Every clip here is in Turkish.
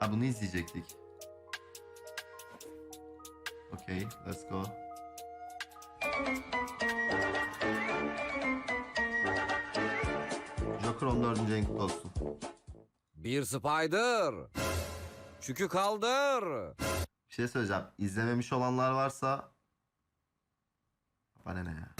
Ha bunu izleyecektik. Okay, let's go. Joker 14. en kutlu olsun. Bir spider. Çükü kaldır. Bir şey söyleyeceğim. İzlememiş olanlar varsa... Bana ne ya?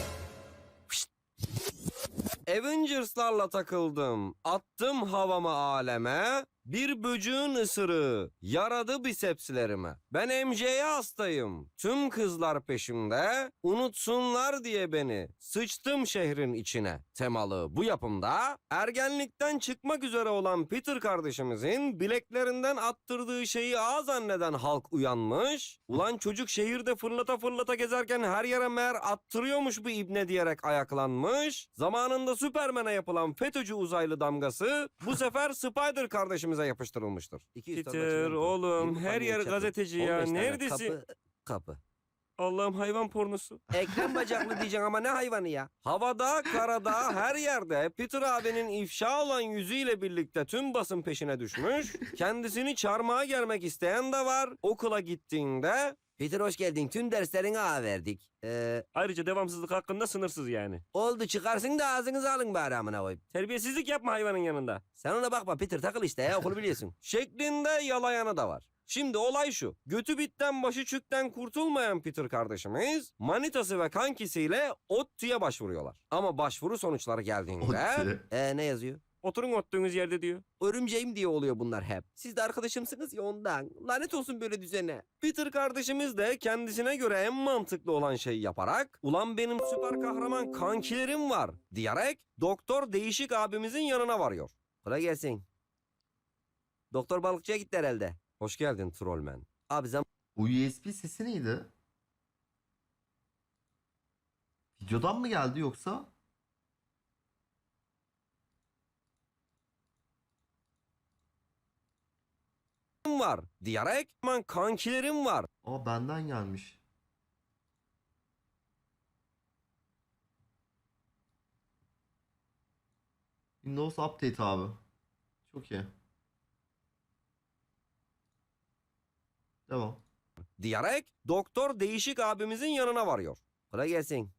Avengers'larla takıldım. Attım havama aleme. Bir böcüğün ısırığı yaradı bisepslerime. Ben MJ'ye hastayım. Tüm kızlar peşimde. Unutsunlar diye beni. Sıçtım şehrin içine. Temalı bu yapımda ergenlikten çıkmak üzere olan Peter kardeşimizin bileklerinden attırdığı şeyi ağ zanneden halk uyanmış. Ulan çocuk şehirde fırlata fırlata gezerken her yere meğer attırıyormuş bu ibne diyerek ayaklanmış. Zamanında Süpermen'e yapılan FETÖ'cü uzaylı damgası bu sefer Spider kardeşimize yapıştırılmıştır. Peter, oğlum, her yer gazeteci ya. Neredesin? Kapı, kapı. Allah'ım hayvan pornosu. Ekrem bacaklı diyeceksin ama ne hayvanı ya? Havada, karada, her yerde Peter abinin ifşa olan yüzüyle birlikte tüm basın peşine düşmüş. Kendisini çarmıha gelmek isteyen de var. Okula gittiğinde Peter hoş geldin. Tüm derslerini ağa verdik. Ee, Ayrıca devamsızlık hakkında sınırsız yani. oldu çıkarsın da ağzınızı alın bari amına koyayım. Terbiyesizlik yapma hayvanın yanında. Sen ona bakma Peter takıl işte ya okulu biliyorsun. Şeklinde yalayanı da var. Şimdi olay şu. Götü bitten başı çükten kurtulmayan Peter kardeşimiz manitası ve kankisiyle ODTÜ'ye başvuruyorlar. Ama başvuru sonuçları geldiğinde... Ee, ne yazıyor? Oturun oturduğunuz yerde diyor. Örümceğim diye oluyor bunlar hep. Siz de arkadaşımsınız ya ondan. Lanet olsun böyle düzene. Peter kardeşimiz de kendisine göre en mantıklı olan şeyi yaparak ulan benim süper kahraman kankilerim var diyerek doktor değişik abimizin yanına varıyor. Kolay gelsin. Doktor balıkçıya gitti herhalde. Hoş geldin trollman. Abi zaman O USB sesi neydi? Videodan mı geldi yoksa? var diyerek aman kankilerim var. Aa benden gelmiş. Windows Update abi. Çok iyi. Devam. diyerek doktor değişik abimizin yanına varıyor. Kolay gelsin.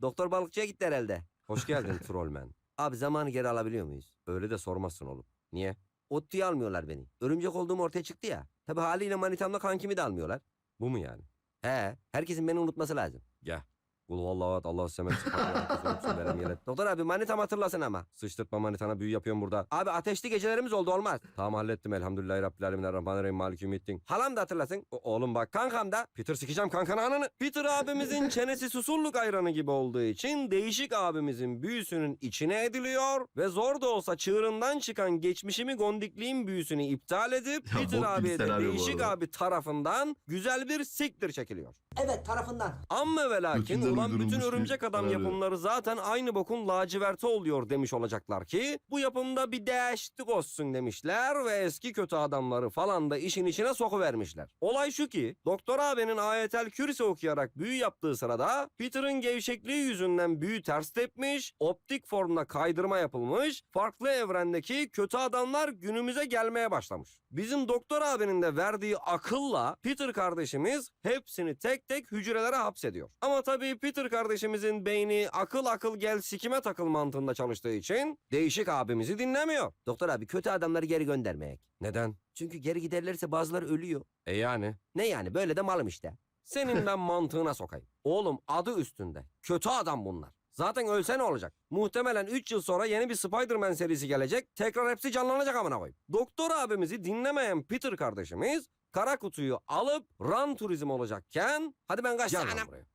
Doktor balıkçıya gitti herhalde. Hoş geldin trollman. Abi zamanı geri alabiliyor muyuz? Öyle de sormazsın oğlum. Niye? ODTÜ'ye almıyorlar beni. Örümcek olduğum ortaya çıktı ya. Tabi haliyle manitamla kankimi de almıyorlar. Bu mu yani? He, herkesin beni unutması lazım. Gel. Kul vallahu at Allahu semet Doktor abi manitam hatırlasın ama. Sıçtırtma manitana büyü yapıyorum burada. Abi ateşli gecelerimiz oldu olmaz. Tamam hallettim elhamdülillahi rabbil alemin errahmanirrahim maliki ümittin. Halam da hatırlasın. O- oğlum bak kankam da. Peter sikeceğim kankanı ananı. Peter abimizin çenesi susurluk ayranı gibi olduğu için değişik abimizin büyüsünün içine ediliyor ve zor da olsa çığırından çıkan geçmişimi gondikliğin büyüsünü iptal edip Ya Peter bok abiye de bu değişik arada. abi tarafından güzel bir siktir çekiliyor. Evet tarafından. Amma ve lakin ulan bütün örümcek adam senaryo. yapımları zaten aynı bokun laciverti oluyor demiş olacaklar ki bu yapımda bir değişiklik olsun demişler ve eski kötü adamları falan da işin içine sokuvermişler. Olay şu ki Doktor abinin ayetel kürsi okuyarak büyü yaptığı sırada Peter'ın gevşekliği yüzünden büyü ters tepmiş, optik formda kaydırma yapılmış, farklı evrendeki kötü adamlar günümüze gelmeye başlamış. Bizim doktor abinin de verdiği akılla Peter kardeşimiz hepsini tek tek hücrelere hapsediyor. Ama tabii Peter kardeşimizin beyni akıl akıl gel sikime takıl mantığında çalıştığı için değişik abimizi dinlemiyor. Doktor abi kötü adamları geri göndermeyek. Neden? Çünkü geri giderlerse bazıları ölüyor. E yani? Ne yani böyle de malım işte. Senin ben mantığına sokayım. Oğlum adı üstünde. Kötü adam bunlar. Zaten ölse ne olacak? Muhtemelen 3 yıl sonra yeni bir Spider-Man serisi gelecek. Tekrar hepsi canlanacak amına koyayım. Doktor abimizi dinlemeyen Peter kardeşimiz kara kutuyu alıp run turizm olacakken hadi ben kaçtım. Gel lan buraya.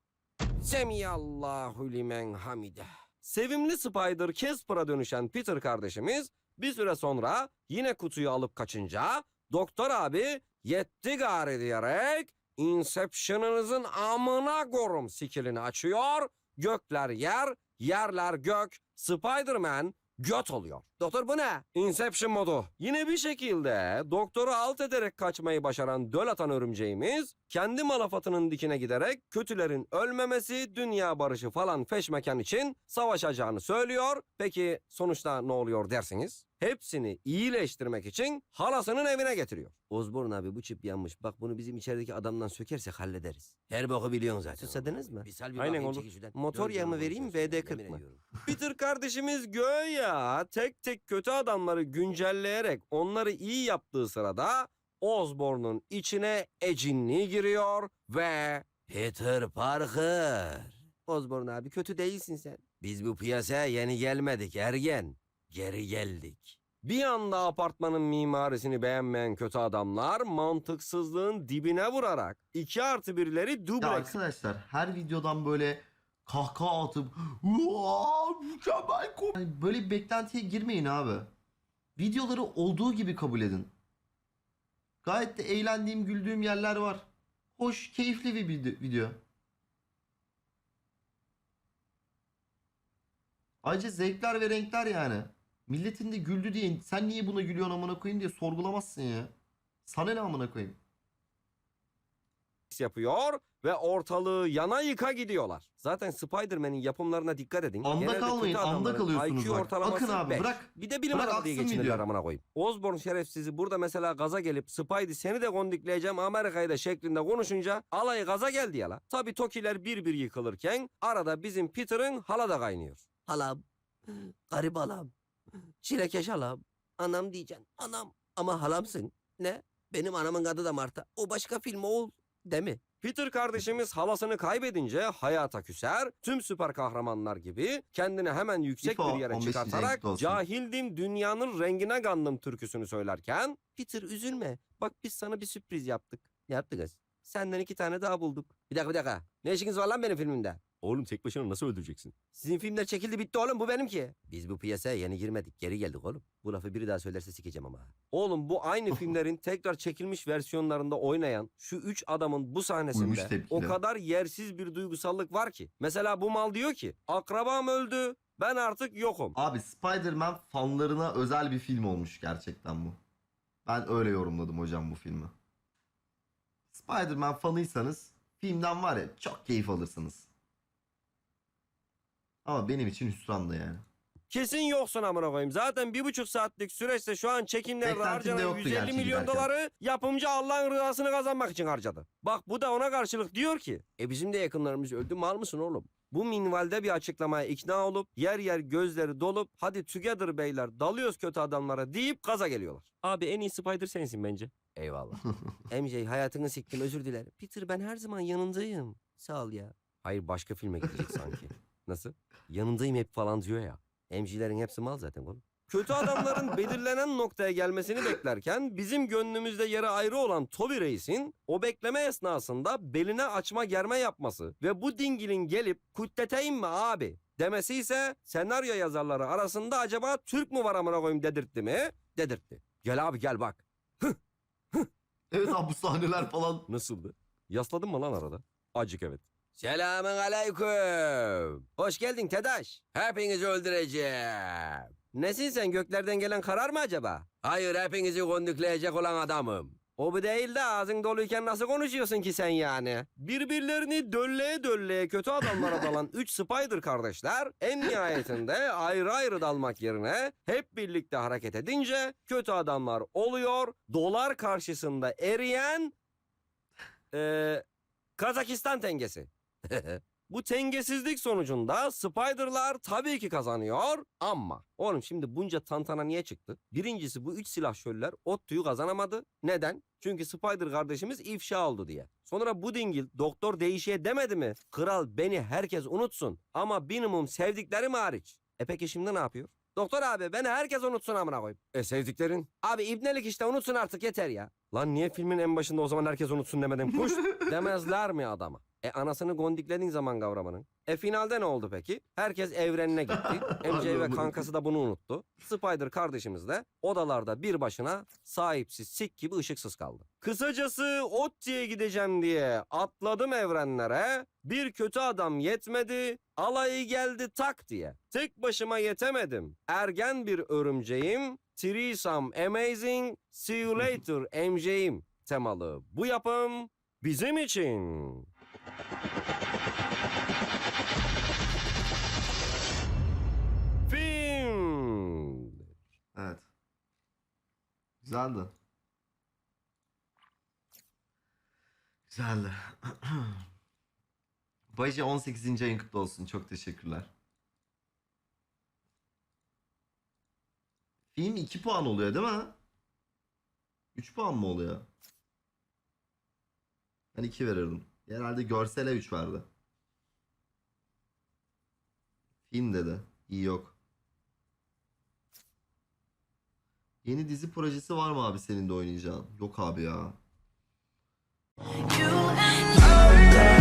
Semiyallahu limen hamide. Sevimli Spider Casper'a dönüşen Peter kardeşimiz bir süre sonra yine kutuyu alıp kaçınca doktor abi yetti gari diyerek Inception'ınızın amına korum sikilini açıyor. Gökler yer, yerler gök, Spider-Man göt oluyor. Doktor bu ne? Inception modu. Yine bir şekilde doktoru alt ederek kaçmayı başaran döl atan örümceğimiz kendi malafatının dikine giderek kötülerin ölmemesi, dünya barışı falan feşmekan için savaşacağını söylüyor. Peki sonuçta ne oluyor dersiniz? Hepsini iyileştirmek için halasının evine getiriyor. Osborne abi bu çip yanmış. Bak bunu bizim içerideki adamdan sökersek hallederiz. Her boku biliyorsun zaten. Susadınız mı? Aynen olur. Motor yağı mı vereyim VD40 mı? Peter kardeşimiz göya tek tek kötü adamları güncelleyerek onları iyi yaptığı sırada Osborne'un içine ecinliği giriyor ve Peter Parker. Osborne abi kötü değilsin sen. Biz bu piyasaya yeni gelmedik ergen. Geri geldik. Bir anda apartmanın mimarisini beğenmeyen kötü adamlar mantıksızlığın dibine vurarak 2 artı birleri Ya dubleks arkadaşlar her videodan böyle kahkaha atıp "Uaa, mükemmel kom-" Hani böyle bir beklentiye girmeyin abi. Videoları olduğu gibi kabul edin. Gayet de eğlendiğim, güldüğüm yerler var. Hoş, keyifli bir vide- video. Ayrıca zevkler ve renkler yani. Milletin de güldü diye sen niye buna gülüyorsun amına koyayım diye sorgulamazsın ya. Sana ne amına koyayım? yapıyor ve ortalığı yana yıka gidiyorlar. Zaten Spider-Man'in yapımlarına dikkat edin. Anda Genelde kalmayın, kötü anda adamların kalıyorsunuz IQ bak. ortalaması Akın abi, beş. bırak. Bir de bilim Bırak adamı diye aksın geçinirler video. amına koyayım. Osborn şerefsizi burada mesela gaza gelip Spidey seni de kondikleyeceğim Amerika'yı da şeklinde konuşunca alayı gaza geldi ya la. Tabi Tokiler bir bir yıkılırken arada bizim Peter'ın hala da kaynıyor. Halam, garip halam, çilekeş halam, anam diyeceksin anam ama halamsın. Ne? Benim anamın adı da Marta. O başka film oğul. Değil mi? Peter kardeşimiz halasını kaybedince hayata küser, tüm süper kahramanlar gibi kendini hemen yüksek İfo, bir yere 15. çıkartarak cahildim dünyanın rengine gandım türküsünü söylerken Peter üzülme bak biz sana bir sürpriz yaptık. Ne yaptık kız? Senden iki tane daha bulduk. Bir dakika bir dakika. Ne işiniz var lan benim filmimde? Oğlum tek başına nasıl öldüreceksin? Sizin filmler çekildi bitti oğlum bu benimki. Biz bu piyasaya yeni girmedik geri geldik oğlum. Bu lafı biri daha söylerse sikeceğim ama. Oğlum bu aynı filmlerin tekrar çekilmiş versiyonlarında oynayan şu üç adamın bu sahnesinde tepkiler. o kadar yersiz bir duygusallık var ki. Mesela bu mal diyor ki akrabam öldü ben artık yokum. Abi Spider-Man fanlarına özel bir film olmuş gerçekten bu. Ben öyle yorumladım hocam bu filmi. Spider-Man fanıysanız filmden var ya çok keyif alırsınız. Ama benim için hüsrandı yani. Kesin yoksun amına koyayım. Zaten bir buçuk saatlik süreçte şu an çekimlerde Beklentimde harcanan yoktu 150 gerçi milyon giderken. doları yapımcı Allah'ın rızasını kazanmak için harcadı. Bak bu da ona karşılık diyor ki e bizim de yakınlarımız öldü mal mısın oğlum? Bu minvalde bir açıklamaya ikna olup yer yer gözleri dolup hadi together beyler dalıyoruz kötü adamlara deyip gaza geliyorlar. Abi en iyi Spider sensin bence. Eyvallah. MJ hayatını siktim özür dilerim. Peter ben her zaman yanındayım. Sağ ol ya. Hayır başka filme gidecek sanki. Nasıl? Yanındayım hep falan diyor ya. MJ'lerin hepsi mal zaten oğlum. Kötü adamların belirlenen noktaya gelmesini beklerken bizim gönlümüzde yeri ayrı olan Toby Reis'in o bekleme esnasında beline açma germe yapması ve bu dingilin gelip kutleteyim mi abi demesi ise senaryo yazarları arasında acaba Türk mü var amına koyayım dedirtti mi? Dedirtti. Gel abi gel bak. Evet abi bu sahneler falan. Nasıldı? Yasladın mı lan arada? Acık evet. Selamün aleyküm. Hoş geldin Tedaş. Hepinizi öldüreceğim. Nesin sen göklerden gelen karar mı acaba? Hayır hepinizi kondükleyecek olan adamım. O bu değil de ağzın doluyken nasıl konuşuyorsun ki sen yani? Birbirlerini dölleye dölleye kötü adamlara dalan üç Spider kardeşler en nihayetinde ayrı ayrı dalmak yerine hep birlikte hareket edince kötü adamlar oluyor. Dolar karşısında eriyen ee, Kazakistan tengesi. Bu tengesizlik sonucunda Spider'lar tabii ki kazanıyor ama oğlum şimdi bunca tantana niye çıktı? Birincisi bu üç silahşörler ODTÜ'yü kazanamadı. Neden? Çünkü Spider kardeşimiz ifşa oldu diye. Sonra bu dingil doktor değişiye demedi mi? Kral beni herkes unutsun ama minimum sevdiklerim hariç. E peki şimdi ne yapıyor? Doktor abi beni herkes unutsun amına koyayım. E sevdiklerin? Abi ibnelik işte unutsun artık yeter ya. Lan niye filmin en başında o zaman herkes unutsun demedin kuş? Demezler mi adama? E anasını gondiklediğin zaman kavramanın. E finalde ne oldu peki? Herkes evrenine gitti. MJ ve kankası da bunu unuttu. Spider kardeşimiz de odalarda bir başına sahipsiz sik gibi ışıksız kaldı. Kısacası Otti'ye gideceğim diye atladım evrenlere. Bir kötü adam yetmedi. Alayı geldi tak diye. Tek başıma yetemedim. Ergen bir örümceğim. Threesome amazing. See you later MJ'im temalı. Bu yapım bizim için. Film. Evet. Güzeldi. Güzeldi. Bayce 18. ayın kutlu olsun. Çok teşekkürler. Film 2 puan oluyor değil mi? 3 puan mı oluyor? Ben 2 verirdim. Herhalde görsele 3 verdi. Film dedi. İyi yok. Yeni dizi projesi var mı abi senin de oynayacağın? Yok abi ya. You